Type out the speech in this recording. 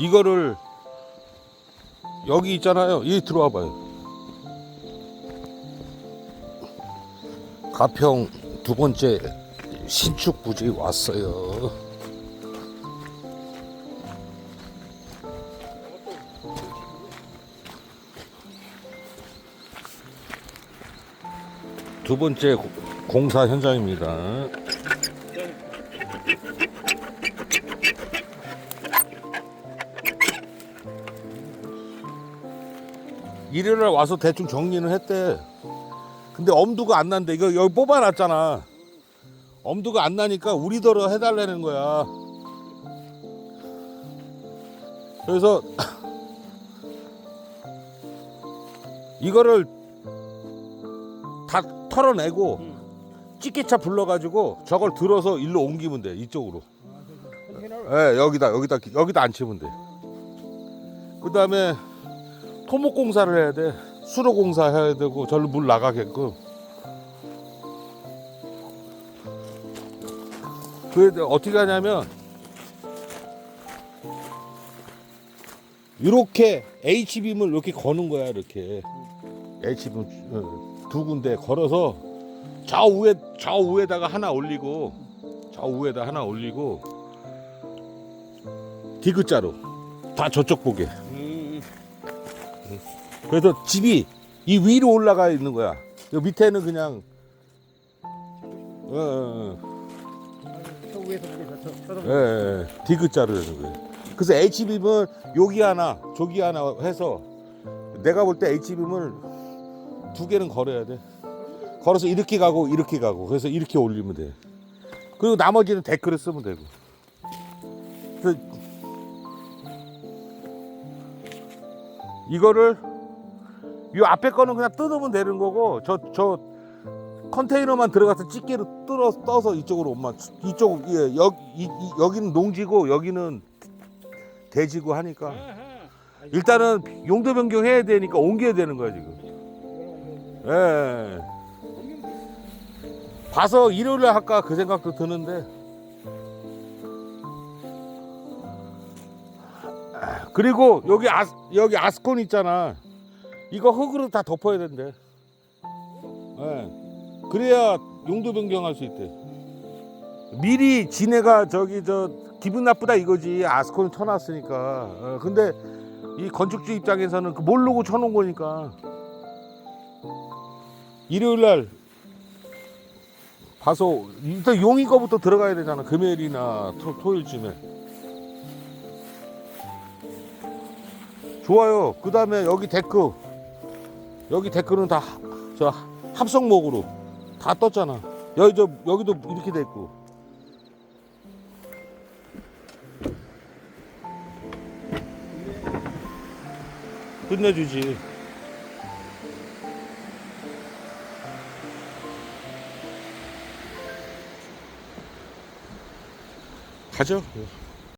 이거를 여기 있잖아요. 여기 들어와 봐요. 가평 두 번째 신축 부지 왔어요. 두 번째 고- 공사 현장입니다. 일요일날 와서 대충 정리는 했대. 근데 엄두가 안 난대. 이거 여기 뽑아놨잖아. 엄두가 안 나니까 우리더러 해달라는 거야. 그래서 이거를 다 털어내고 찌개차 불러가지고 저걸 들어서 일로 옮기면 돼 이쪽으로. 예, 여기다 여기다 여기다 앉히면 돼. 그 다음에 토목 공사를 해야 돼. 수로 공사 해야 되고 절로 물 나가게끔. 그 어떻게 하냐면 이렇게 H빔을 이렇게 거는 거야 이렇게 H빔 어, 두 군데 걸어서 좌우에 좌우에다가 하나 올리고 좌우에다 하나 올리고 디귿자로 다 저쪽 보게. 그래서 집이 이 위로 올라가 있는 거야. 요 밑에는 그냥 어, 어, 저 위에서 어, 저, 예, 예, 디귿자로 되는 거예요. 그래서 H빔은 여기 하나, 저기 하나 해서 내가 볼 때 H빔을 두 개는 걸어야 돼. 걸어서 이렇게 가고 이렇게 가고 그래서 이렇게 올리면 돼. 그리고 나머지는 댓글을 쓰면 되고. 그래서 이거를 이 앞에 거는 그냥 뜯으면 되는 거고 저 저 컨테이너만 들어가서 집게로 뜯어 떠서 이쪽으로 오면 이쪽 예, 여, 이, 이, 여기는 농지고 여기는 대지고 하니까 일단은 용도 변경해야 되니까 옮겨야 되는 거야 지금. 예. 봐서 일요일에 할까 그 생각도 드는데. 그리고 여기 아 여기 아스콘 있잖아. 이거 흙으로 다 덮어야 된대. 예. 그래야 용도 변경할 수 있대. 미리 지네가 저기 저 기분 나쁘다 이거지 아스콘을 쳐놨으니까. 어, 근데 이 건축주 입장에서는 그 모르고 쳐놓은 거니까. 일요일 날 봐서 일단 용이 거부터 들어가야 되잖아 금요일이나 토, 토요일쯤에. 좋아요. 그 다음에 여기 데크. 여기 데크는 다 저 합성목으로 다 떴잖아. 여기 저 여기도 이렇게 돼 있고. 끝내주지. 가죠.